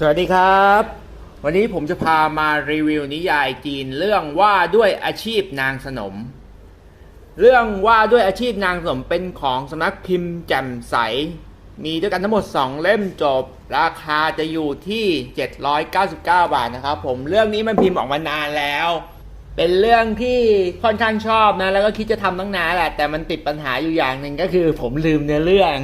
สวัสดีครับ วันนี้ผมจะพามารีวิวนิยายจีนเรื่องว่าด้วยอาชีพนางสนม เรื่องว่าด้วยอาชีพนางสนมเป็นของสำนักพิมพ์แจ่มใส มีด้วยกันทั้งหมด 2 เล่มจบ ราคาจะอยู่ที่ 799 บาทนะครับผมเรื่องนี้มันพิมพ์ออกมานานแล้ว เป็นเรื่องที่ค่อนข้างชอบนะ แล้วก็คิดจะทำตั้งนานแหละแต่มันติดปัญหาอยู่อย่างหนึ่งก็คือ ผมลืมเนื้อเรื่อง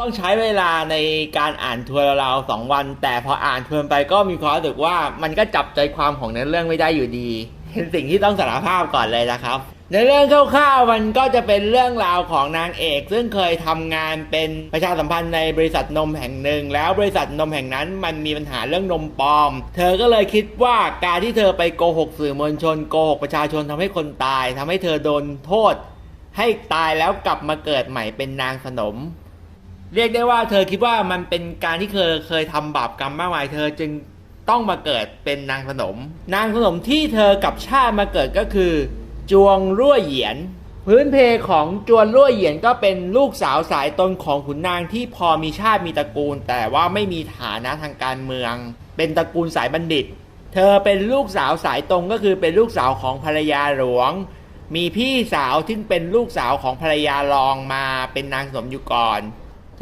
ต้องใช้เวลาในการอ่านทวนราวสองวัน แต่พออ่านทวนไปก็มีความรู้สึกว่ามันก็จับใจความของเนื้อเรื่องไม่ได้อยู่ดีเป็นสิ่งที่ต้องสารภาพก่อนเลยนะครับ ในเรื่องคร่าวๆมันก็จะเป็นเรื่องราวของนางเอก ซึ่งเคยทำงานเป็นประชาสัมพันธ์ในบริษัทนมแห่งหนึ่ง แล้วบริษัทนมแห่งนั้นมันมีปัญหาเรื่องนมปลอม เธอก็เลยคิดว่าการที่เธอไปโกหกสื่อมวลชนโกหกประชาชนทำให้คนตายทำให้เธอโดนโทษ ให้ตายแล้วกลับมาเกิดใหม่เป็นนางสนม เรียกได้ว่าเธอคิดว่ามันเป็นการที่เคยเคยทำบาปกรรมมากมาย เธอจึงต้องมาเกิดเป็นนางขนม นางขนมที่เธอกับชาติมาเกิดก็คือ จวงรั่วเหยียน พื้นเพของจวนรั่วเหยียนก็เป็นลูกสาวสายตนของขุนนางที่พอมีชาติมีตระกูล แต่ว่าไม่มีฐานะทางการเมือง เป็นตระกูลสายบัณฑิต เธอเป็นลูกสาวสายตรงก็คือเป็นลูกสาวของภรรยาหลวง มีพี่สาวที่เป็นลูกสาวของภรรยารองมาเป็นนางสนมอยู่ก่อน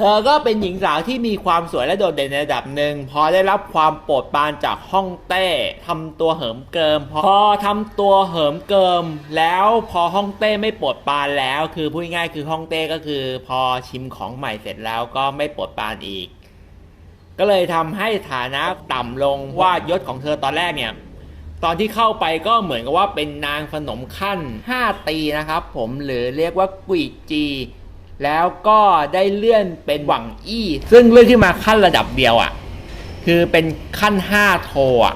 เธอก็เป็นหญิงสาวที่มีความสวยและโดดเด่นในระดับหนึ่งพอได้รับความโปรดปรานจากฮ่องเต้ทำตัวเหิมเกิม พอทำตัวเหิมเกิม แล้วพอฮ่องเต้ไม่โปรดปรานแล้ว คือพูดง่ายคือฮ่องเต้ก็คือ พอชิมของใหม่เสร็จแล้วก็ไม่โปรดปรานอีก ก็เลยทำให้ฐานะต่ำลงว่ายศของเธอตอนแรกเนี่ยตอนที่เข้าไปก็เหมือนกับว่าเป็นนางขนมขั้น 5 ตีนะครับ ผมหรือเรียกว่ากุยจี แล้วก็ได้เลื่อนเป็นหวังอี้ ซึ่งเลื่อนขึ้นมาขั้นระดับเดียวอะ่ะ คือเป็นขั้น 5 โทอะ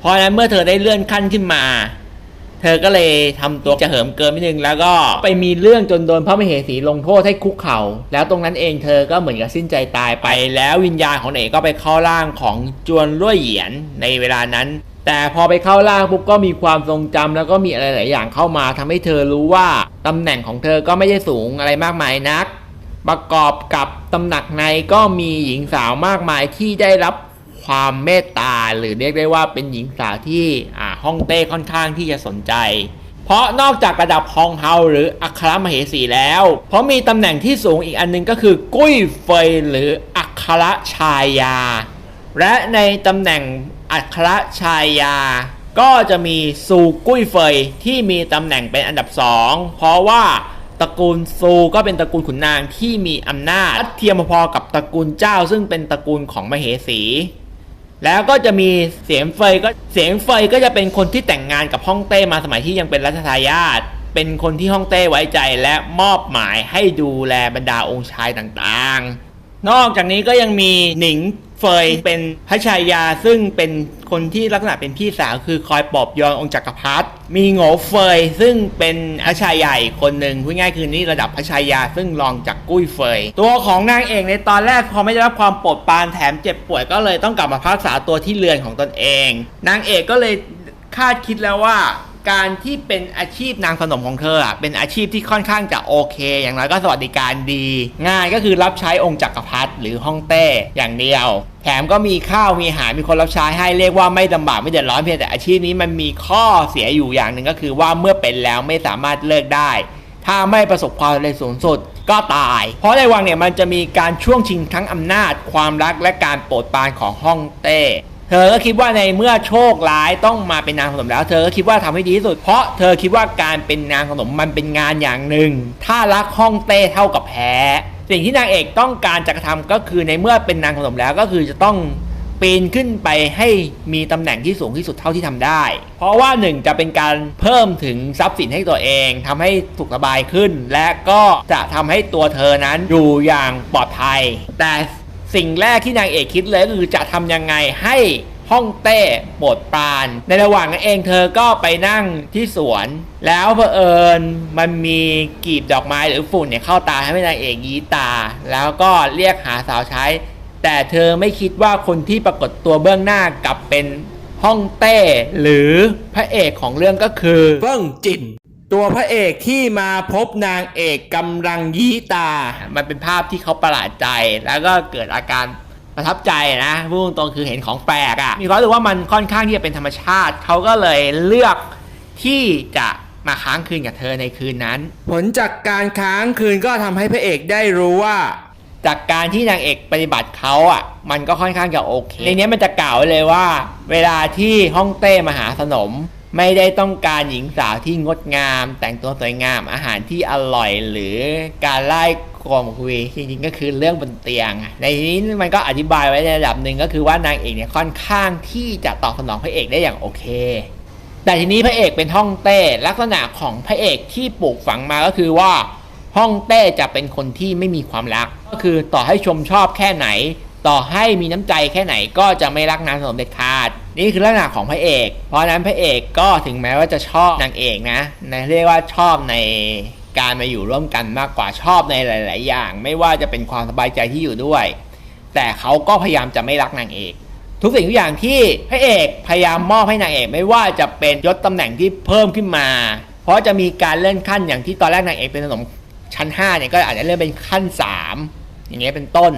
เพราะฉะนั้นเมื่อเธอได้เลื่อนขั้นขึ้นมา เธอก็เลยทำตัวจะเหิมเกินนิดนึง แล้วก็ไปมีเรื่องจนโดนพระมเหสีลงโทษให้คุกเขา่า แล้วตรงนั้นเองเธอก็เหมือนกับสิ้นใจตายไป แล้ววิญญาณของเอกก็ไปเข้าร่างของจวนรั่วเหยียนในเวลานั้นแต่พอไปเข้าร่างปุ๊บก็มีความทรงจำแล้วก็มีอะไรหลายอย่างเข้ามาทำให้เธอรู้ว่า ตำแหน่งของเธอก็ไม่ได้สูงอะไรมากมายนัก ประกอบกับตำหนักในก็มีหญิงสาวมากมายที่ได้รับความเมตตาหรือเรียกได้ว่าเป็นหญิงสาวที่ฮ่องเต้ค่อนข้างที่จะสนใจ เพราะนอกจากระดับฮองเฮาหรืออัครมเหสีแล้ว เพราะมีตำแหน่งที่สูงอีกอันหนึงก็คือกุ้ยเฟยหรืออัครชายา และในตำแหน่งอัครชายา ก็จะมีซูกุ้ยเฟยที่มีตำแหน่งเป็นอันดับสองเพราะว่าตระกูลซูก็เป็นตระกูลขุนนางที่มีอำนาจเทียมพอกับตระกูลเจ้า ซึ่งเป็นตระกูลของมเหสี แล้วก็จะมีเสียงเฟยก็เสียงเฟยก็จะเป็นคนที่แต่งงานกับฮ่องเต้มาสมัยที่ยังเป็นรัชทายาทเป็นคนที่ฮ่องเต้ไว้ใจและมอบหมายให้ดูแลบรรดาองค์ชายต่างๆ นอกจากนี้ก็ยังมีหนิง เฟยเป็นพระชายาซึ่งเป็นคนที่ลักษณะเป็นพี่สาวคือคอยปลอบโยนองค์จักรพรรดิมีโง่เฟยซึ่งเป็นพระชายาอีกคนหนึ่งพูดง่ายคือนี่ระดับพระชายาซึ่งรองจากกุ้ยเฟย ตัวของนางเอกในตอนแรกพอไม่ได้รับความโปรดปรานแถมเจ็บป่วยก็เลยต้องกลับมาพักษาตัวที่เรือนของตนเอง นางเอกก็เลยคาดคิดแล้วว่า การที่เป็นอาชีพนางขนมของเธออะเป็นอาชีพที่ค่อนข้างจะโอเค อย่างน้อยก็สวัสดิการดี ง่านก็คือรับใช้องค์จักรพรรดิหรือฮ่องเต้อย่างเดียว แถมก็มีข้าวมีอาหารมีคนรับใช้ให้เรียกว่าไม่ลำบากไม่เดือดร้อนเพียงแต่อาชีพนี้มันมีข้อเสียอยู่อย่างหนึ่งก็คือว่าเมื่อเป็นแล้วไม่สามารถเลิกได้ ถ้าไม่ประสบความสำเร็จสูงสุดก็ตาย เพราะในวังเนี่ยมันจะมีการช่วงชิงทั้งอำนาจ ความรักและการโปรดปรานของฮ่องเต้ เธอก็คิดว่าในเมื่อโชคร้ายต้องมาเป็นนางขนมแล้ว เธอก็คิดว่าทำให้ดีที่สุด เพราะเธอคิดว่าการเป็นนางขนมมันเป็นงานอย่างหนึ่ง ถ้ารักฮ่องเต้เท่ากับแพ้ สิ่งที่นางเอกต้องการจะกระทำก็คือในเมื่อเป็นนางขนมแล้วก็คือจะต้องปีนขึ้นไปให้มีตำแหน่งที่สูงที่สุดเท่าที่ทำได้ เพราะว่าหนึ่งจะเป็นการเพิ่มถึงทรัพย์สินให้ตัวเองทำให้สุขสบายขึ้น และก็จะทำให้ตัวเธอนั้นอยู่อย่างปลอดภัย แต่ สิ่งแรกที่นางเอกคิดเลยก็คือจะทำยังไงให้ฮ่องเต้โปรดปราน ในระหว่างนั้นเองเธอก็ไปนั่งที่สวน แล้วเผอิญมันมีกีบดอกไม้หรือฝุ่นเนี่ยเข้าตาให้นางเอกยีตา แล้วก็เรียกหาสาวใช้ แต่เธอไม่คิดว่าคนที่ปรากฏตัวเบื้องหน้ากลับเป็นฮ่องเต้ หรือพระเอกของเรื่องก็คือเฟิ่งจิน ตัวพระเอกที่มาพบนางเอกกำลังยี้ตา มันเป็นภาพที่เขาประหลาดใจ แล้วก็เกิดอาการประทับใจนะพูดตรงๆคือเห็นของแปลกอะ่ะ มีความรู้สึกว่ามันค่อนข้างที่จะเป็นธรรมชาติ เขาก็เลยเลือกที่จะมาค้างคืนกับเธอในคืนนั้น ผลจากการค้างคืนก็ทำให้พระเอกได้รู้ว่า จากการที่นางเอกปฏิบัติเขาอะ มันก็ค่อนข้างจะโอเค ในนี้มันจะกล่าวไว้เลยว่า เวลาที่ฮ่องเต้มาหาสนม ไม่ได้ต้องการหญิงสาวที่งดงาม แต่งตัวสวยงาม อาหารที่อร่อยหรือการไล่กลมคุยจริงๆก็คือเรื่องบนเตียง ในนี้มันก็อธิบายไว้ในระดับหนึ่งก็คือว่านางเอกเนี่ยค่อนข้างที่จะตอบสนองพระเอกได้อย่างโอเค แต่ทีนี้พระเอกเป็นฮ่องเต้ลักษณะของพระเอกที่ปลูกฝังมาก็คือว่าฮ่องเต้จะเป็นคนที่ไม่มีความรัก ก็คือต่อให้ชมชอบแค่ไหน ต่อให้มีน้ำใจแค่ไหนก็จะไม่รักนางสนมเด็ดขาด นี่คือลักษณะของพระเอก เพราะนั้นพระเอกก็ถึงแม้ว่าจะชอบนางเอกนะนะเรียกว่าชอบในการมาอยู่ร่วมกันมากกว่าชอบในหลาย ๆ อย่าง ไม่ว่าจะเป็นความสบายใจที่อยู่ด้วย แต่เขาก็พยายามจะไม่รักนางเอก ทุกสิ่งทุกอย่างที่พระเอกพยายามมอบให้นางเอก ไม่ว่าจะเป็นยศตำแหน่งที่เพิ่มขึ้นมา เพราะจะมีการเลื่อนขั้นอย่างที่ตอนแรกนางเอกเป็นสนมชั้น5เนี่ยก็อาจจะเลื่อนเป็นขั้น 3 อย่างเงี้ยเป็นต้น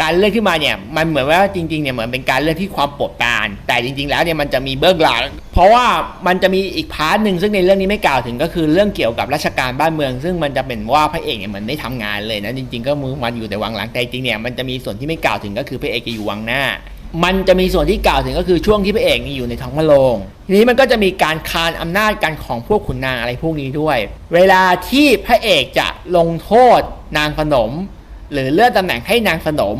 การเลื่อนขึ้นมาเนี่ยมันเหมือนว่าจริงๆเนี่ยเหมือนเป็นการเลื่อนที่ความโปรดปราน แต่จริง ๆ แล้วเนี่ยมันจะมีเบื้องหลังเพราะว่ามันจะมีอีกพาร์ทหนึ่งซึ่งในเรื่องนี้ไม่กล่าวถึงก็คือเรื่องเกี่ยวกับราชการบ้านเมือง ซึ่งมันจะเป็นว่าพระเอกเนี่ยเหมือนไม่ทำงานเลยนะจริง ๆ ก็มือมันอยู่แต่วังหลังแต่จริงๆเนี่ยมันจะมีส่วนที่ไม่กล่าวถึงก็คือพระเอกจะอยู่วังหน้า มันจะมีส่วนที่กล่าวถึงก็คือช่วงที่พระเอกนี่อยู่ในท้องพระโรงทีนี้มันก็จะมีการคานอำนาจกันของพวกขุนนางอะไรพวกนี้ด้วย เวลาที่พระเอกจะลงโทษนางขนม หรือเลื่อนตำแหน่งให้นางสนม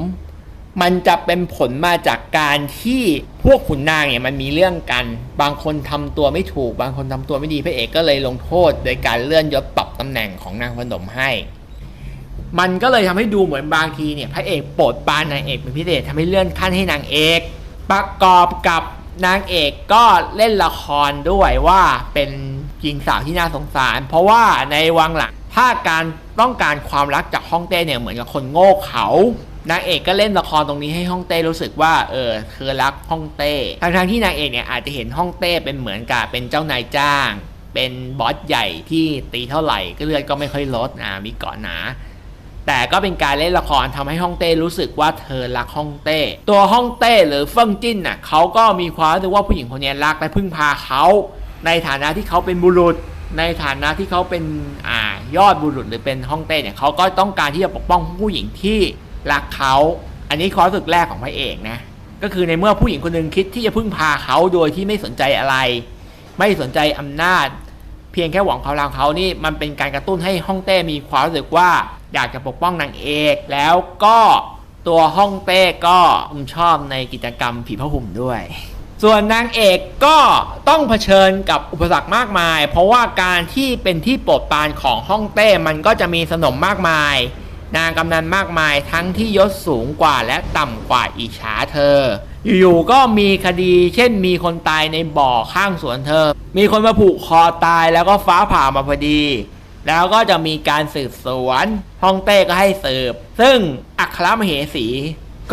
มันจะเป็นผลมาจากการที่พวกขุนนางเนี่ยมันมีเรื่องกัน บางคนทำตัวไม่ถูก บางคนทำตัวไม่ดีพระเอกก็เลยลงโทษ โดยการเลื่อนยศปรับตำแหน่งของนางสนมให้ มันก็เลยทำให้ดูเหมือนบางทีเนี่ยพระเอกโปรดปานนางเอกเป็นพิเศษทำให้เลื่อนขั้นให้นางเอก ประกอบกับนางเอกก็เล่นละครด้วยว่าเป็นหญิงสาวที่น่าสงสาร เพราะว่าในวังหลัง ถ้าการต้องการความรักจากฮ่องเต้เนี่ยเหมือนกับคนโง่เขานางเอกก็เล่นละครตรงนี้ให้ฮ่องเต้รู้สึกว่าเออเธอรักฮ่องเต้ทั้งทางๆที่นางเอกเนี่ยอาจจะเห็นฮ่องเต้เป็นเหมือนกับเป็นเจ้านายจ้าง เป็นบอสใหญ่ที่ตีเท่าไหร่ก็เลือดก็ไม่ค่อยลดอ่ามีเกาะหนาแต่ก็เป็นการเล่นละครทำให้ฮ่องเต้รู้สึกว่าเธอรักฮ่องเต้ ตัวฮ่องเต้หรือเฟิงจิ้นน่ะเขาก็มีความรู้สึกว่าผู้หญิงคนนี้รักและพึ่งพาเขา ในฐานะที่เขาเป็นบุรุษ ในฐานะที่เขาเป็นอ่ายอดบุรุษหรือเป็นฮ่องเต้เนี่ยเขาก็ต้องการที่จะปกป้องผู้หญิงที่รักเขาอันนี้ความรู้สึกแรกของพระเอกนะก็คือในเมื่อผู้หญิงคนหนึ่งคิดที่จะพึ่งพาเขาโดยที่ไม่สนใจอะไร ไม่สนใจอำนาจ เพียงแค่หวังความรักเขานี่มันเป็นการกระตุ้นให้ฮ่องเต้มีความรู้สึกว่าอยากจะปกป้องนางเอก แล้วก็ตัวฮ่องเต้ก็ชอบในกิจกรรมผีผ้าหุ่มด้วย ส่วนนางเอกก็ต้องเผชิญกับอุปสรรคมากมาย เพราะว่าการที่เป็นที่โปรดปรานของฮ่องเต้มันก็จะมีสนมมากมาย นางกำนันมากมายทั้งที่ยศสูงกว่าและต่ำกว่าอิจฉาเธอ อยู่ๆก็มีคดีเช่นมีคนตายในบ่อข้างสวนเธอ มีคนมาผูกคอตายแล้วก็ฟ้าผ่ามาพอดี แล้วก็จะมีการสืบสวนฮ่องเต้ก็ให้สืบ ซึ่งอัครมเหสี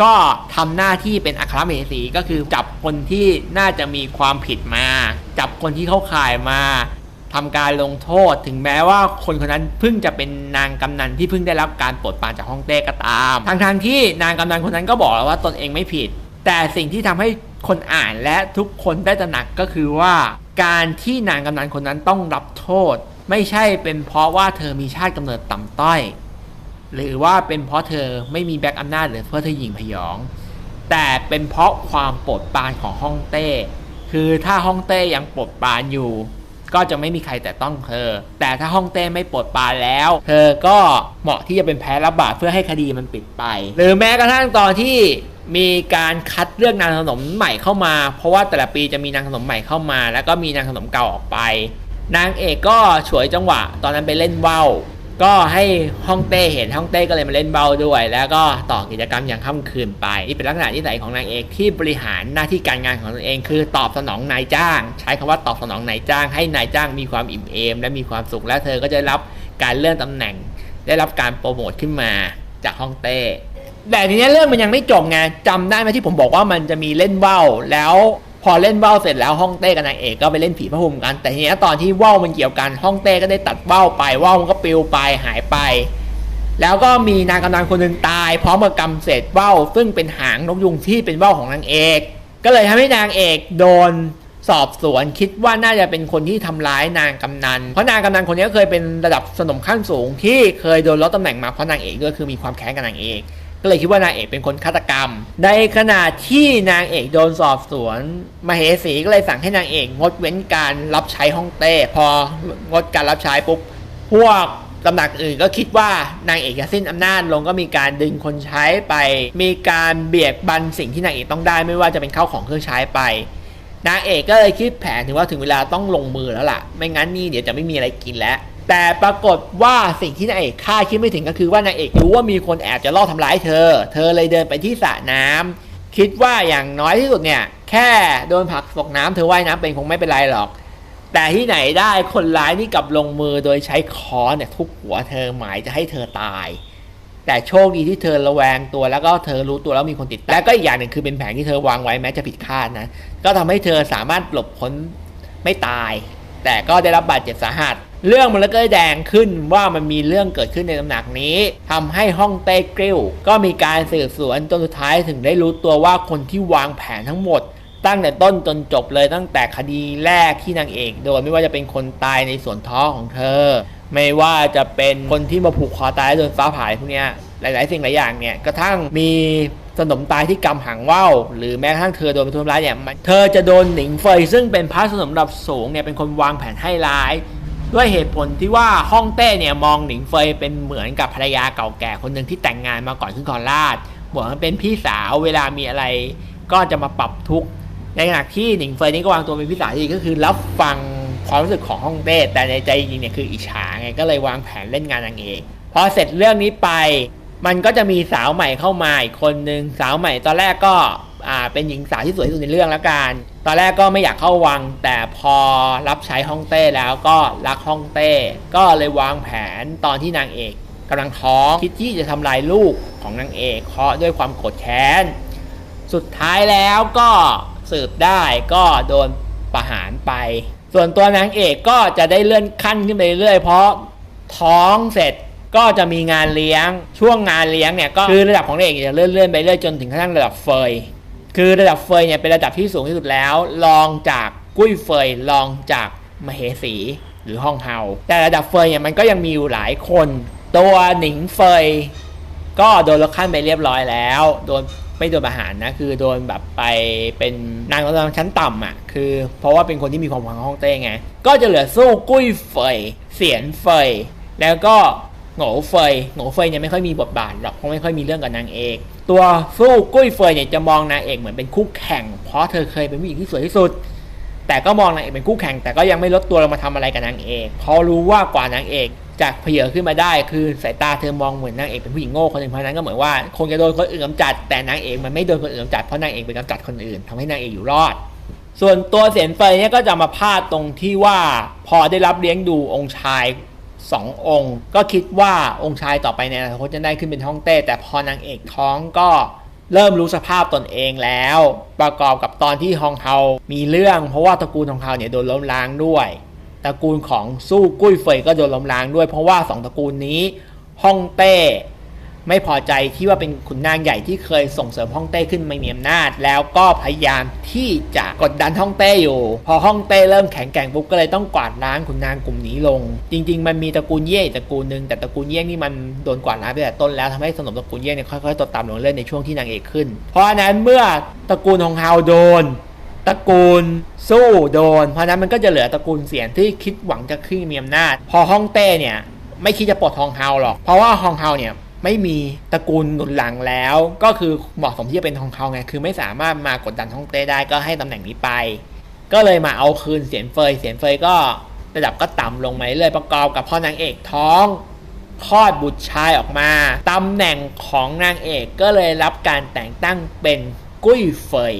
ก็ทำหน้าที่เป็นอัครเหสีก็คือจับคนที่น่าจะมีความผิดมา จับคนที่เข้าข่ายมาทำการลงโทษถึงแม้ว่าคนคนนั้นเพิ่งจะเป็นนางกำนันที่เพิ่งได้รับการปรดปรานจากฮ่องเต้ก็ตามทางทางที่นางกำนันคนนั้นก็บอกแล้วว่าตนเองไม่ผิด แต่สิ่งที่ทำให้คนอ่านและทุกคนได้ตระหนักก็คือว่า การที่นางกำนันคนนั้นต้องรับโทษ ไม่ใช่เป็นเพราะว่าเธอมีชาติกำเนิดต่ำต้อย หรือว่าเป็นเพราะเธอไม่มีแบ็กอำนาจหรือเพราะเธอหญิงพยอง แต่เป็นเพราะความโปรดปรานของฮ่องเต้ คือถ้าฮ่องเต้ยังโปรดปรานอยู่ ก็จะไม่มีใครแต่ต้องเธอ แต่ถ้าฮ่องเต้ไม่โปรดปรานแล้ว เธอก็เหมาะที่จะเป็นแพ้รับบาปเพื่อให้คดีมันปิดไป หรือแม้กระทั่งตอนที่มีการคัดเลือกนางขนมใหม่เข้ามา เพราะว่าแต่ละปีจะมีนางขนมใหม่เข้ามา แล้วก็มีนางขนมเก่าออกไป นางเอกก็ฉวยจังหวะ ตอนนั้นไปเล่นว่าว ก็ให้ฮ่องเต้เห็นฮ่องเต้ก็เลยมาเล่นเบาด้วย แล้วก็ต่อกิจกรรมอย่างค่ำคืนไป นี่เป็นลักษณะนิสัยของนางเอกที่บริหารหน้าที่การงานของตนเอง คือตอบสนองนายจ้าง ใช้คำว่าตอบสนองนายจ้าง ให้นายจ้างมีความอิ่มเอม และมีความสุขและเธอก็จะรับการเลื่อนตำแหน่ง ได้รับการโปรโมทขึ้นมาจากฮ่องเต้แต่ทีนี้เรื่องมันยังไม่จบไงจำได้ไหมที่ผมบอกว่ามันจะมีเล่นว่าวแล้ว พอเล่นว่าวเสร็จแล้วฮ่องเต้กับนางเอกก็ไปเล่นผีพระห่มกัน แต่ทีนี้ตอนที่ว่าวมันเกี่ยวกันฮ่องเต้ก็ได้ตัดว่าวไปว่าวมันก็ปลิวไปหายไป แล้วก็มีนางกำนันคนหนึ่งตายพร้อมกับกำเศษว่าวซึ่งเป็นหางนกยุงที่เป็นว่าวของนางเอก ก็เลยทำให้นางเอกโดนสอบสวนคิดว่าน่าจะเป็นคนที่ทำร้ายนางกำนัน เพราะนางกำนันคนนี้เคยเป็นระดับสนมขั้นสูงที่เคยโดนลดตำแหน่งมาเพราะนางเอกด้วยคือมีความแค้นกับนางเอก ก็เลยคิดว่านางเอกเป็นคนฆาตกรรม ในขณะที่นางเอกโดนสอบสวนมเหสีก็เลยสั่งให้นางเอกงดเว้นการรับใช้ห้องเต้ พองดการรับใช้ปุ๊บพวกตำหนักอื่นก็คิดว่านางเอกจะสิ้นอำนาจลงก็มีการดึงคนใช้ไป มีการเบียดบันสิ่งที่นางเอกต้องได้ไม่ว่าจะเป็นข้าวของเครื่องใช้ไปนางเอกก็เลยคิดแผนถึงว่าถึงเวลาต้องลงมือแล้วล่ะ ไม่งั้นนี่เดี๋ยวจะไม่มีอะไรกินแล้ว แต่ปรากฏว่าสิ่งที่นางเอกคาดคิดไม่ถึงก็คือว่านางเอกรู้ว่ามีคนแอบจะลอบทำร้ายเธอ เธอเลยเดินไปที่สระน้ำคิดว่าอย่างน้อยที่สุดเนี่ย แค่โดนผักตกน้ำเธอว่ายน้ำเป็นคงไม่เป็นไรหรอก แต่ที่ไหนได้คนร้ายนี่กลับลงมือโดยใช้ค้อนเนี่ยทุบหัวเธอหมายจะให้เธอตาย แต่โชคดีที่เธอระแวงตัวแล้วก็เธอรู้ตัวแล้วมีคนติดและก็อีกอย่างหนึ่งคือเป็นแผนที่เธอวางไว้แม้จะผิดคาดนะก็ทำให้เธอสามารถหลบพ้นไม่ตาย แต่ก็ได้รับบาดเจ็บสาหัส เรื่องมันแล้วก็แดงขึ้นว่ามันมีเรื่องเกิดขึ้นในตำหนักนี้ทำให้ห้องเต้กริ้วก็มีการสืบสวนจนสุดท้ายถึงได้รู้ตัวว่าคนที่วางแผนทั้งหมดตั้งแต่ต้นจนจบเลยตั้งแต่คดีแรกที่นางเอกโดนไม่ว่าจะเป็นคนตายในส่วนท้องของเธอ ไม่ว่าจะเป็นคนที่มาผูกคอตายโดนฟ้าผ่าพวกเนี้ยหลาย ๆ สิ่งหลายอย่างเนี่ยกระทั่งมีสนมตายที่กำหางว่าวหรือแม้กระทั่งเธอโดนไปทำร้ายเนี่ยเธอจะโดนหนิงเฟยซึ่งเป็นพระสนมระดับสูงเนี่ยเป็นคนวางแผนให้ร้าย ด้วยเหตุผลที่ว่าฮ่องเต้เนี่ยมองหนิงเฟยเป็นเหมือนกับภรรยาเก่าแก่คนหนึ่งที่แต่งงานมาก่อนขึ้นครราชเหมือนเป็นพี่สาวเวลามีอะไรก็จะมาปรับทุกข์ในขณะที่หนิงเฟยนี่ก็วางตัวเป็นพี่สาวที่ก็คือรับฟังความรู้สึกของฮ่องเต้แต่ในใจจริงเนี่ยคืออิจฉาไงก็เลยวางแผนเล่นงานนางเอกพอเสร็จเรื่องนี้ไป มันก็จะมีสาวใหม่เข้ามาอีกคนนึงสาวใหม่ตอนแรกก็ อ่าเป็นหญิงสาวที่สวยที่สุดในเรื่องแล้วกัน ตอนแรกก็ไม่อยากเข้าวัง แต่พอรับใช้ฮ่องเต้แล้วก็รักฮ่องเต้ ก็เลยวางแผนตอนที่นางเอกกำลังท้องคิดที่จะทำลายลูกของนางเอกเพราะด้วยความโกรธแค้น สุดท้ายแล้วก็สืบได้ก็โดนประหารไป ส่วนตัวนางเอกก็จะได้เลื่อนขั้นขึ้นไปเรื่อยเพราะท้องเสร็จก็จะมีงานเลี้ยงช่วงงานเลี้ยงเนี่ยก็คือระดับของนางเอกจะเลื่อนๆไปเรื่อยจนถึงขั้นระดับเฟย คือระดับเฟยเนี่ยเป็นระดับที่สูงที่สุดแล้วรองจากกุ้ยเฟยรองจากมเหสีหรือห้องเฮาแต่ระดับเฟยเนี่ยมันก็ยังมีอยู่หลายคน ตัวหนิงเฟยก็โดนลดขั้นไปเรียบร้อยแล้วโดนไม่โดนประหารนะคือโดนแบบไปเป็นนางรำชั้นต่ำอะคือ เพราะว่าเป็นคนที่มีความหวังของฮ่องเต้ไง ก็จะเหลือสู้กุ้ยเฟยเสียนเฟยแล้วก็โง่เฟยโง่เฟยเนี่ยไม่ค่อยมีบทบาทหรอกเพราะไม่ค่อยมีเรื่องกับนางเอก ตัวสู้กุ้ยเฟยเนี่ยจะมองนางเอกเหมือนเป็นคู่แข่ง เพราะเธอเคยเป็นผู้หญิงที่สวยที่สุด แต่ก็มองนางเอกเป็นคู่แข่ง แต่ก็ยังไม่ลดตัวลงมาทำอะไรกับนางเอกเพราะรู้ว่ากว่านางเอกจะเผยขึ้นมาได้คือสายตาเธอมองเหมือนนางเอกเป็นผู้หญิงโง่คนหนึ่งเพราะนั้นก็เหมือนว่าคงจะโดนคนอื่นกำจัด แต่นางเอกมันไม่โดนคนอื่นกำจัดเพราะนางเอกเป็นกำจัดคนอื่นทำให้นางเอกอยู่รอด ส่วนตัวเสียนเฟยเนี่ยก็จะมาพาดตรงที่ว่าพอได้รับเลี้ยงดูองค์ชาย สององค์ ก็คิดว่าองค์ชายต่อไปในอนาคตจะได้ขึ้นเป็นฮ่องเต้ แต่พอนางเอกท้องก็เริ่มรู้สภาพตนเองแล้ว ประกอบกับตอนที่ฮองเฮามีเรื่อง เพราะว่าตระกูลฮองเฮาเนี่ยโดนล้มล้างด้วยตระกูลของสู้กุ้ยเฟยก็โดนล้มล้างด้วย เพราะว่าสองตระกูลนี้ฮ่องเต้ ไม่พอใจที่ว่าเป็นขุนนางใหญ่ที่เคยส่งเสริมฮ่องเต้ขึ้นมามีอำนาจ แล้วก็พยายามที่จะกดดันฮ่องเต้อยู่ พอฮ่องเต้เริ่มแข็งแกร่งปุ๊บก็เลยต้องกวาดล้างขุนนางกลุ่มนี้ลง จริง ๆ มันมีตระกูลเย่ตระกูลหนึ่งแต่ตระกูลเย่นี่มันโดนกวาดล้างไปแต่ต้นแล้วทำให้สนมตระกูลเย่เนี่ยค่อยๆตกต่ำลงเรื่อยในช่วงที่นางเอกขึ้น เพราะนั้นเมื่อตระกูลฮองเฮาโดนตระกูลสู้โดน เพราะฉะนั้นมันก็จะเหลือตระกูลเสียนที่คิดหวังจะขึ้นมีอำนาจ พอฮ่องเต้เนี่ยไม่คิดจะปลดฮองเฮาหรอก เพราะว่าฮองเฮาเนี่ย ไม่มีตระกูลหนุนหลังแล้ว ก็คือเหมาะสมที่จะเป็นฮองเฮาไง คือไม่สามารถมากดดันฮ่องเต้ได้ก็ให้ตำแหน่งนี้ไป ก็เลยมาเอาคืนเสียนเฟย เสียนเฟยก็ระดับก็ต่ำลงมาเรื่อยประกอบกับพ่อนางเอกท้องคลอดบุตรชายออกมาตำแหน่งของนางเอกก็เลยรับการแต่งตั้งเป็นกุ้ยเฟย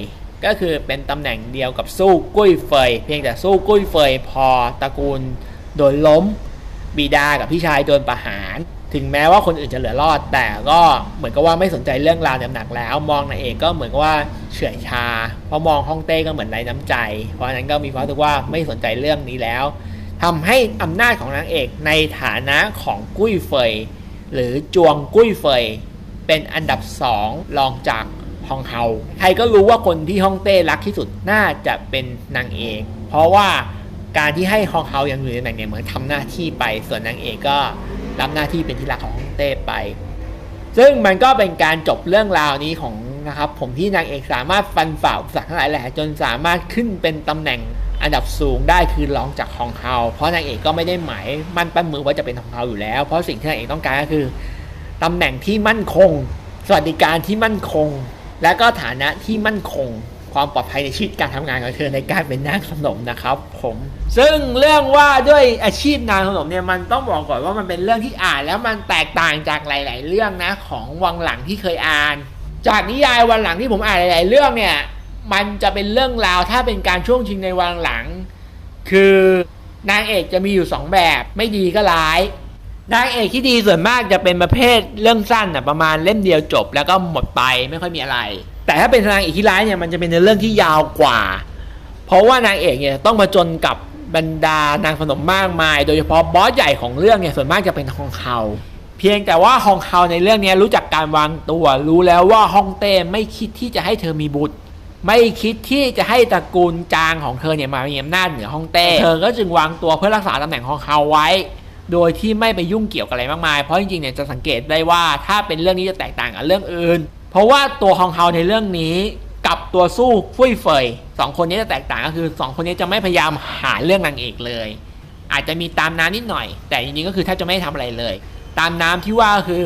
ก็คือเป็นตำแหน่งเดียวกับสู้กุ้ยเฟย เพียงแต่สู้กุ้ยเฟย พอตระกูลโดนล้ม บิดากับพี่ชายโดนประหาร ถึงแม้ว่าคนอื่นจะเหลือรอด แต่ก็เหมือนกับว่าไม่สนใจเรื่องราวหนักแล้ว มองนางเอกก็เหมือนกับว่าเฉื่อยชาเพราะมองฮ่องเต้ก็เหมือนไร้น้ำใจ เพราะฉะนั้นก็มีความรู้สึกว่าไม่สนใจเรื่องนี้แล้วทำให้อำนาจของนางเอกในฐานะของกุ้ยเฟย หรือจวงกุ้ยเฟย เป็นอันดับสองรองจากฮองเฮาใครก็รู้ว่าคนที่ฮ่องเต้รักที่สุดน่าจะเป็นนางเอกเพราะว่าการที่ให้ฮองเฮายังอยู่ในตำแหน่งเนี่ยเหมือนทำหน้าที่ไปส่วนนางเอกก็ รับหน้าที่เป็นที่รักของฮ่องเต้ไป ซึ่งมันก็เป็นการจบเรื่องราวนี้ของนะครับ ผมที่นางเอกสามารถฟันฝ่าอุปสรรคทั้งหลายแหละจนสามารถขึ้นเป็นตำแหน่งอันดับสูงได้คือรองจากฮองเฮาเพราะนางเอกก็ไม่ได้หมายมั่นปั้นมือว่าจะเป็นฮองเฮาอยู่แล้ว เพราะสิ่งที่นางเอกต้องการก็คือตำแหน่งที่มั่นคง สวัสดิการที่มั่นคง และก็ฐานะที่มั่นคง ความปลอดภัยในชีวิตการทำงานของเธอในการเป็นนางขนมนะครับผมซึ่งเรื่องว่าด้วยอาชีพนางขนมเนี่ยมันต้องบอกก่อนว่ามันเป็นเรื่องที่อ่าน แล้วมันแตกต่างจากหลาย ๆ เรื่องนะของวังหลังที่เคยอ่าน จากนิยายวันหลังที่ผมอ่านหลาย ๆ เรื่องเนี่ยมันจะเป็นเรื่องราวถ้าเป็นการช่วงชิงในวันหลัง คือนางเอกจะมีอยู่สองแบบไม่ดีก็ร้ายนางเอกที่ดีส่วนมากจะเป็นประเภทเรื่องสั้นอะประมาณเล่มเดียวจบ แล้วก็หมดไปไม่ค่อยมีอะไร แต่ถ้าเป็นนางเอกที่ร้ายเนี่ยมันจะเป็นในเรื่องที่ยาวกว่า เพราะว่านางเอกเนี่ยต้องมาจนกับบรรดานางขนมมากมาย โดยเฉพาะบอสใหญ่ของเรื่องเนี่ยส่วนมากจะเป็นฮองเฮาเพียงแต่ว่าฮองเฮาในเรื่องนี้รู้จักการวางตัว รู้แล้วว่าฮองเต้ไม่คิดที่จะให้เธอมีบุตร ไม่คิดที่จะให้ตระกูลจางของเธอเนี่ยมามีอำนาจเหนือฮองเต้เธอก็จึงวางตัวเพื่อรักษาตำแหน่งฮองเฮาไว้ โดยที่ไม่ไปยุ่งเกี่ยวกับอะไรมากมายเพราะจริงๆเนี่ยจะสังเกตได้ว่าถ้าเป็นเรื่องนี้จะแตกต่างกับเรื่องอื่น เพราะว่าตัวฮองเฮาในเรื่องนี้กับตัวสู้ฟุ่ยเฟยสองคนนี้จะแตกต่างก็คือสองคนนี้จะไม่พยายามหาเรื่องนางเอกเลย อาจจะมีตามน้ำนิดหน่อย แต่จริงๆก็คือแทบจะไม่ทำอะไรเลย ตามน้ำที่ว่าคือ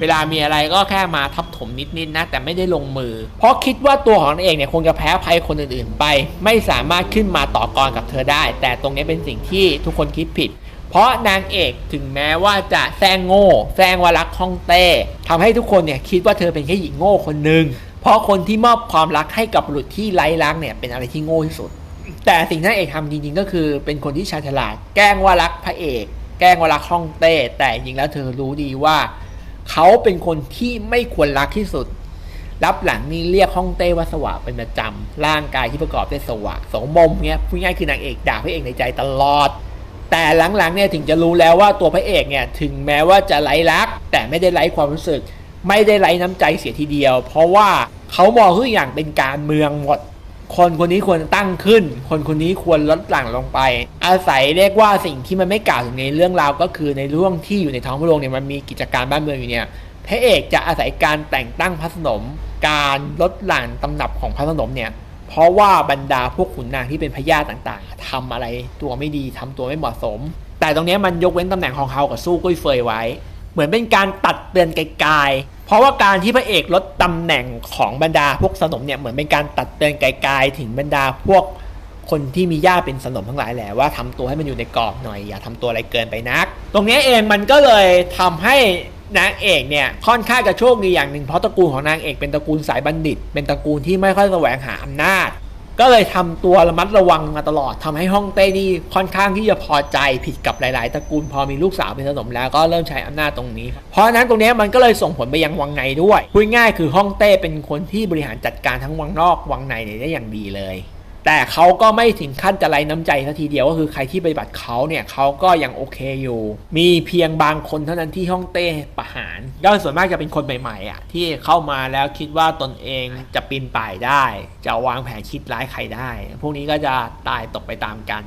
เวลามีอะไรก็แค่มาทับถมนิดๆนะแต่ไม่ได้ลงมือ เพราะคิดว่าตัวของนางเอกเนี่ยคงจะแพ้ภัยคนอื่นๆ ไป ไม่สามารถขึ้นมาต่อกรกับเธอได้ แต่ตรงนี้เป็นสิ่งที่ทุกคนคิดผิด เพราะนางเอกถึงแม้ว่าจะแซงโง่แซงวารักฮ่องเต้ทำให้ทุกคนเนี่ยคิดว่าเธอเป็นแค่หญิงโง่คนหนึ่งเพราะคนที่มอบความรักให้กับบุรุษที่ไร้รักเนี่ยเป็นอะไรที่โง่ที่สุด แต่สิ่งที่นางเอกทำจริงๆก็คือ เป็นคนที่ชาญฉลาดแกล้งว่ารักพระเอก แกล้งว่ารักฮ่องเต้ แต่จริงแล้วเธอรู้ดีว่า เขาเป็นคนที่ไม่ควรรักที่สุดรับหลังนี่เรียกฮ่องเต้ว่าสวะเป็นประจำร่างกายที่ประกอบด้วยสวะสองมุมเนี่ยพูดง่ายคือนางเอกด่าพระเอกในใจตลอด แต่หลังๆเนี่ยถึงจะรู้แล้วว่าตัวพระเอกเนี่ยถึงแม้ว่าจะไร้รัก แต่ไม่ได้ไร้ความรู้สึก ไม่ได้ไร้น้ำใจเสียทีเดียว เพราะว่าเขามองทุกอย่างเป็นการเมืองหมด คนคนนี้ควรตั้งขึ้น คนคนนี้ควรลดหลั่งลงไป อาศัยเรียกว่าสิ่งที่มันไม่กล่าวถึงในเรื่องราวก็คือในเรื่องที่อยู่ในท้องพระโรงเนี่ยมันมีกิจการบ้านเมืองอยู่เนี่ยพระเอกจะอาศัยการแต่งตั้งพระสนม การลดหลั่งตำหนับของพระสนมเนี่ย เพราะว่าบรรดาพวกขุนนางที่เป็นพญาต่างๆทำอะไรตัวไม่ดีทำตัวไม่เหมาะสม แต่ตรงนี้มันยกเว้นตำแหน่งของเขากับสู้กุ้ยเฟยไว้ เหมือนเป็นการตัดเตือนไกลๆเพราะว่าการที่พระเอกลดตำแหน่งของบรรดาพวกสนมเนี่ยเหมือนเป็นการตัดเตือนไกลๆถึงบรรดาพวกคนที่มีญาติเป็นสนมทั้งหลายแหละว่าทำตัวให้มันอยู่ในกรอบหน่อยอย่าทำตัวอะไรเกินไปนัก ตรงนี้เองมันก็เลยทำให้ นางเอกเนี่ยค่อนข้างจะโชคดีอย่างหนึ่งเพราะตระกูลของนางเอกเป็นตระกูลสายบัณฑิต เป็นตระกูลที่ไม่ค่อยแสวงหาอำนาจ ก็เลยทำตัวระมัดระวังมาตลอดทำให้ฮ่องเต้นี่ค่อนข้างที่จะพอใจผิดกับหลาย ๆ ตระกูลพอมีลูกสาวเป็นสนมแล้วก็เริ่มใช้อำนาจตรงนี้ เพราะนั้นตรงนี้มันก็เลยส่งผลไปยังวังในด้วยพูดง่ายคือฮ่องเต้เป็นคนที่บริหารจัดการทั้งวังนอกวังในได้อย่างดีเลย แต่เขาก็ไม่ถึงขั้นจะไร้น้ำใจสัทีเดียวก็คือใครที่ปฏิบัติเขาเนี่ยเขาก็ยังโอเคอยู่ มีเพียงบางคนเท่านั้นที่ฮ่องเต้ประหารก็ส่วนมากจะเป็นคนใหม่ๆอะที่เข้ามาแล้วคิดว่าตนเองจะปีนป่ายได้ จะวางแผนคิดร้ายใครได้ พวกนี้ก็จะตายตกไปตามกัน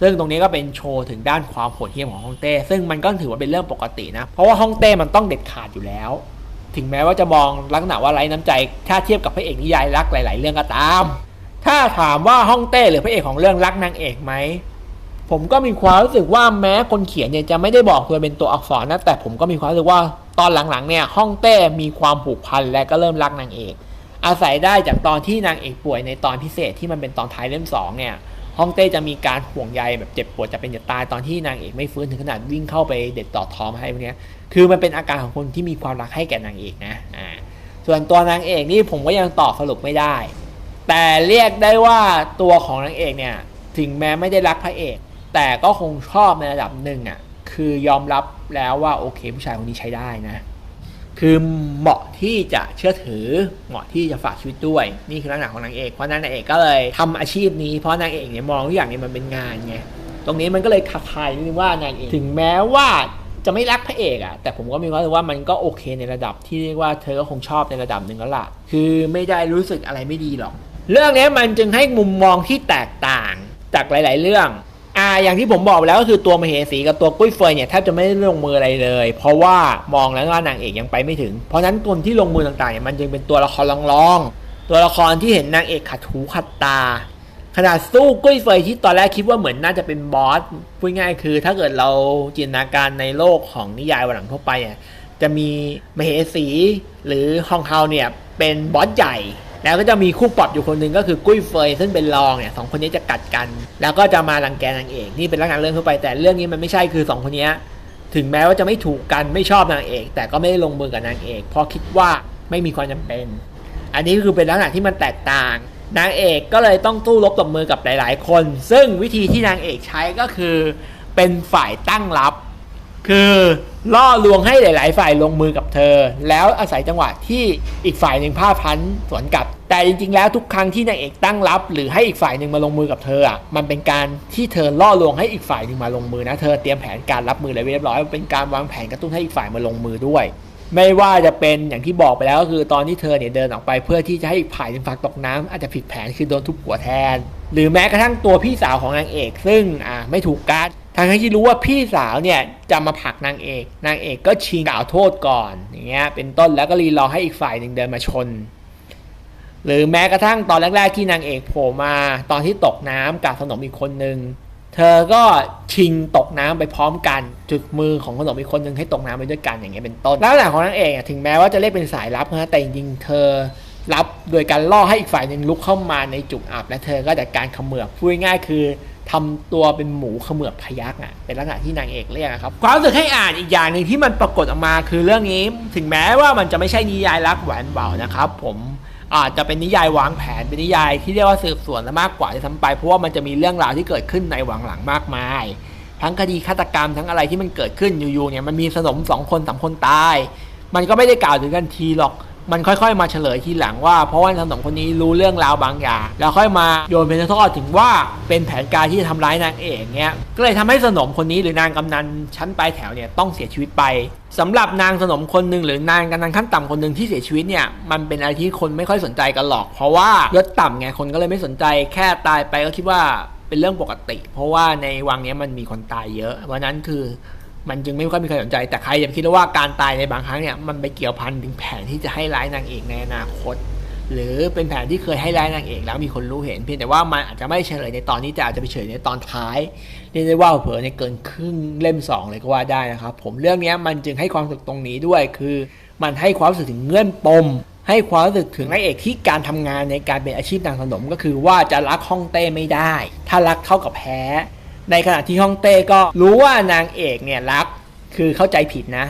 ซึ่งตรงนี้ก็เป็นโชว์ถึงด้านความโหดเหี้ยมของฮ่องเต้ ซึ่งมันก็ถือว่าเป็นเรื่องปกตินะ เพราะว่าฮ่องเต้มันต้องเด็ดขาดอยู่แล้ว ถึงแม้ว่าจะมองลักษณะว่าไร้น้ำใจ ถ้าเทียบกับพระเอกนิยายรักหลาย ๆ เรื่องก็ตาม ถ้าถามว่าฮ่องเต้หรือพระเอกของเรื่องรักนางเอกไหมผมก็มีความรู้สึกว่าแม้คนเขียนเนี่ยจะไม่ได้บอกตัวเป็นตัวอักษรนะแต่ผมก็มีความรู้สึกว่าตอนหลังๆเนี่ยฮ่องเต้มีความผูกพันและก็เริ่มรักนางเอก อาศัยได้จากตอนที่นางเอกป่วยในตอนพิเศษที่มันเป็นตอนท้ายเล่มสองเนี่ยฮ่องเต้จะมีการห่วงใยแบบเจ็บปวดจะเป็นจะตายตอนที่นางเอกไม่ฟื้นถึงขนาดวิ่งเข้าไปเด็ดต่อท้องให้พวกนี้คือมันเป็นอาการของคนที่มีความรักให้แก่นางเอกนะอ่าส่วนตัวนางเอกนี่ผมก็ยังตอบสรุปไม่ได้ แต่เรียกได้ว่าตัวของนางเอกเนี่ยถึงแม้ไม่ได้รักพระเอก แต่ก็คงชอบในระดับหนึ่งอะคือยอมรับแล้วว่าโอเคผู้ชายคนนี้ใช้ได้นะ คือเหมาะที่จะเชื่อถือเหมาะที่จะฝากชีวิตด้วย นี่คือลักษณะของนางเอกเพราะนั้นนางเอกก็เลยทำอาชีพนี้เพราะนางเอกเนี่ยมองทุกอย่างเนี่ยมันเป็นงานไงตรงนี้มันก็เลยคาคายนิดนึงว่านางเอกถึงแม้ว่าจะไม่รักพระเอกอะแต่ผมก็มีความรู้สึกว่ามันก็โอเคในระดับที่เรียกว่าเธอก็คงชอบในระดับหนึ่งแล้วล่ะ คือไม่ได้รู้สึกอะไรไม่ดีหรอก เรื่องนี้มันจึงให้มุมมองที่แตกต่างจากหลาย ๆ เรื่องอ่าอย่างที่ผมบอกไปแล้วก็คือตัวมเหสีกับตัวกุ้ยเฟยเนี่ยแทบจะไม่ได้ลงมืออะไรเลย เพราะว่ามองแล้วว่านางเอกยังไปไม่ถึง เพราะฉะนั้นคนที่ลงมือต่างๆเนี่ยมันจึงเป็นตัวละครรองๆตัวละครที่เห็นนางเอกขัดหูขัดตาขนาดสู้กุ้ยเฟยที่ตอนแรกคิดว่าเหมือนน่าจะเป็นบอสพูดง่ายคือถ้าเกิดเราจินตนาการในโลกของนิยายวันหลังทั่วไปอะจะมีมเหสีหรือฮองเฮาเนี่ยเป็นบอสใหญ่ แล้วก็จะมีคู่ปรับอยู่คนหนึ่งก็คือกุ้ยเฟยซึ่งเป็นรองเนี่ยสองคนนี้จะกัดกัน แล้วก็จะมารังแกนางเอกนี่เป็นลักษณะเรื่องทั่วไปแต่เรื่องนี้มันไม่ใช่คือสองคนนี้ถึงแม้ว่าจะไม่ถูกกันไม่ชอบนางเอก แต่ก็ไม่ได้ลงมือกับนางเอกเพราะคิดว่าไม่มีความจำเป็น อันนี้คือเป็นลักษณะที่มันแตกต่างนางเอกก็เลยต้องตู้รบตบมือกับหลาย ๆ คน ซึ่งวิธีที่นางเอกใช้ก็คือเป็นฝ่ายตั้งรับ คือล่อลวงให้หลาย ๆ ฝ่ายลงมือกับเธอ แล้วอาศัยจังหวะที่อีกฝ่ายหนึ่งพลาดพันสวนกลับ แต่จริง ๆ แล้วทุกครั้งที่นางเอกตั้งรับ หรือให้อีกฝ่ายหนึ่งมาลงมือกับเธออะมันเป็นการที่เธอล่อลวงให้อีกฝ่ายหนึ่งมาลงมือนะเธอเตรียมแผนการรับมืออะไรไว้เรียบร้อยเป็นการวางแผนกระตุ้นให้อีกฝ่ายมาลงมือด้วย ไม่ว่าจะเป็นอย่างที่บอกไปแล้วก็คือตอนที่เธอเนี่ยเดินออกไปเพื่อที่จะให้อีกฝ่ายหนึ่งฝักตกน้ำอาจจะผิดแผนคือโดนทุบหัวแทน หรือแม้กระทั่งตัวพี่สาวของนางเอก ซึ่งอ่าไม่ถูกการ ทางที่รู้ว่าพี่สาวเนี่ยจะมาผลักนางเอก นางเอกก็ชิงกล่าวโทษก่อนอย่างเงี้ยเป็นต้นแล้วก็รีรอให้อีกฝ่ายหนึ่งเดินมาชน หรือแม้กระทั่งตอนแรกๆที่นางเอกโผล่มาตอนที่ตกน้ำกับขนมอีกคนนึงเธอก็ชิงตกน้ำไปพร้อมกัน จุดมือของขนมอีกคนนึงให้ตกน้ำไปด้วยกันอย่างเงี้ยเป็นต้นแล้วหลังของนางเอกถึงแม้ว่าจะเรียกเป็นสายลับนะแต่จริงๆเธอรับโดยการล่อให้อีกฝ่ายหนึ่งลุกเข้ามาในจุดอับและเธอก็จัดการเขมือบพูดง่ายคือ ทำตัวเป็นหมูเขมือบพยักอะเป็นลักษณะที่นางเอกเรียกครับความรู้สึกให้อ่านอีกอย่างหนึ่งที่มันปรากฏออกมาคือเรื่องนี้ ถึงแม้ว่ามันจะไม่ใช่นิยายรักหวานเบานะครับ ผมอาจจะเป็นนิยายวางแผนเป็นนิยายที่เรียกว่าสืบสวนและมากกว่าที่ทำไปเพราะว่ามันจะมีเรื่องราวที่เกิดขึ้นในหวังหลังมากมาย ทั้งคดีฆาตกรรมทั้งอะไรที่มันเกิดขึ้นอยู่ๆเนี่ยมันมีสนมสองคนสามคนตาย มันก็ไม่ได้กล่าวถึงกันทีหรอก มันค่อยๆ มาเฉลยทีหลังว่าเพราะว่าสนมคนนี้รู้เรื่องราวบางอย่าง แล้วค่อยมาโยนเป็นทอดถึงว่าเป็นแผนการที่จะทำร้ายนางเอกเงี้ยก็เลยทำให้สนมคนนี้หรือนางกำนันชั้นปลายแถวเนี่ยต้องเสียชีวิตไปสำหรับนางสนมคนหนึ่งหรือนางกำนันขั้นต่ำคนหนึ่งที่เสียชีวิตเนี่ยมันเป็นอะไรที่คนไม่ค่อยสนใจกันหรอก เพราะว่ายศต่ำไงคนก็เลยไม่สนใจแค่ตายไปก็คิดว่าเป็นเรื่องปกติ เพราะว่าในวังเนี้ยมันมีคนตายเยอะเพราะนั้นคือ มันจึงไม่ค่อยมีใครสนใจ แต่ใครอย่าไปคิดว่าการตายในบางครั้งเนี่ยมันไปเกี่ยวพันถึงแผนที่จะให้ร้ายนางเอกในอนาคต หรือเป็นแผนที่เคยให้ร้ายนางเอกแล้วมีคนรู้เห็น เพียงแต่ว่ามันอาจจะไม่เฉลยในตอนนี้แต่อาจจะไปเฉลยในตอนท้ายเรียกได้ว่าเผลอในเกินครึ่งเล่มสองเลยก็ว่าได้นะครับผมเรื่องนี้มันจึงให้ความรู้สึกตรงนี้ด้วยคือ มันให้ความรู้สึกถึงเงื่อนปมให้ความรู้สึกถึงนางเอกที่การทำงานในการเป็นอาชีพนางขนมก็คือว่าจะรักฮ่องเต้ไม่ได้ ถ้ารักเท่ากับแพ้ ในขณะที่ฮ่องเต้ก็รู้ว่านางเอกเนี่ยรักคือเข้าใจผิดนะ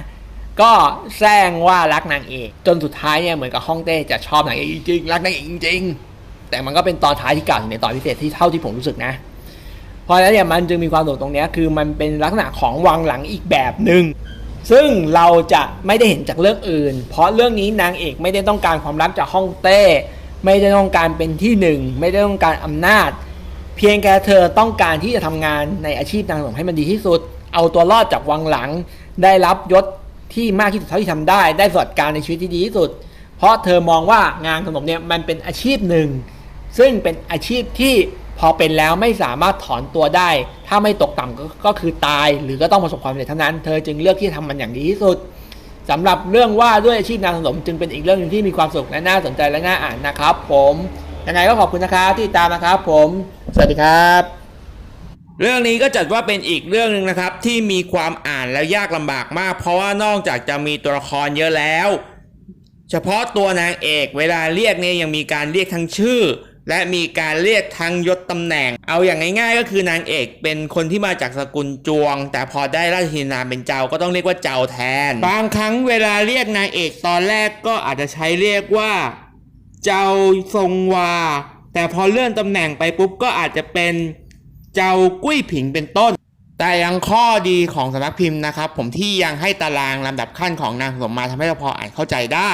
ก็แซงว่ารักนางเอก จนสุดท้ายเนี่ยเหมือนกับฮ่องเต้จะชอบนางเอกจริงๆรักนางเอกจริงๆ แต่มันก็เป็นตอนท้ายที่กล่าวในตอนพิเศษที่เท่าที่ผมรู้สึกนะเพราะฉะนั้นเนี่ยมันจึงมีความโดดตรงนี้คือมันเป็นลักษณะของวังหลังอีกแบบหนึ่งซึ่งเราจะไม่ได้เห็นจากเรื่องอื่น เพราะเรื่องนี้นางเอกไม่ได้ต้องการความรักจากฮ่องเต้ ไม่ได้ต้องการเป็นที่หนึ่ง ไม่ได้ต้องการอำนาจ เพียงแค่เธอต้องการที่จะทำงานในอาชีพนางขนมให้มันดีที่สุด เอาตัวรอดจากวังหลัง ได้รับยศที่มากที่สุดเท่าที่ทำได้ ได้สวัสดิการในชีวิตที่ดีที่สุด เพราะเธอมองว่างานขนมเนี่ยมันเป็นอาชีพหนึ่ง ซึ่งเป็นอาชีพที่พอเป็นแล้วไม่สามารถถอนตัวได้ ถ้าไม่ตกต่ำก็ก็คือตาย หรือก็ต้องประสบความสำเร็จเท่านั้น เธอจึงเลือกที่จะทำมันอย่างดีที่สุดสำหรับเรื่องว่าด้วยอาชีพนางขนมจึงเป็นอีกเรื่องหนึงที่มีความสุขและน่าสนใจและน่าอ่านนะครับ ผม ยังไงก็ขอบคุณนะครับที่ติดตามนะครับ ผม สวัสดีครับ เรื่องนี้ก็จัดว่าเป็นอีกเรื่องหนึ่งนะครับ ที่มีความอ่านแล้วยากลำบากมาก เพราะว่านอกจากจะมีตัวละครเยอะแล้ว เฉพาะตัวนางเอกเวลาเรียกเนี่ยยังมีการเรียกทั้งชื่อ และมีการเรียกทั้งยศตำแหน่ง เอาอย่างง่ายๆ ก็คือนางเอกเป็นคนที่มาจากสกุลจวง แต่พอได้ราชินามเป็นเจ้าก็ต้องเรียกว่าเจ้าแทน บางครั้งเวลาเรียกนางเอกตอนแรกก็อาจจะใช้เรียกว่า เจ้าทรงวา แต่พอเลื่อนตำแหน่งไปปุ๊บก็อาจจะเป็นเจ้ากุ้ยผิงเป็นต้น แต่ยังข้อดีของสำนักพิมพ์นะครับ ผมที่ยังให้ตารางลำดับขั้นของนางสมมาทำให้เราพออ่านเข้าใจได้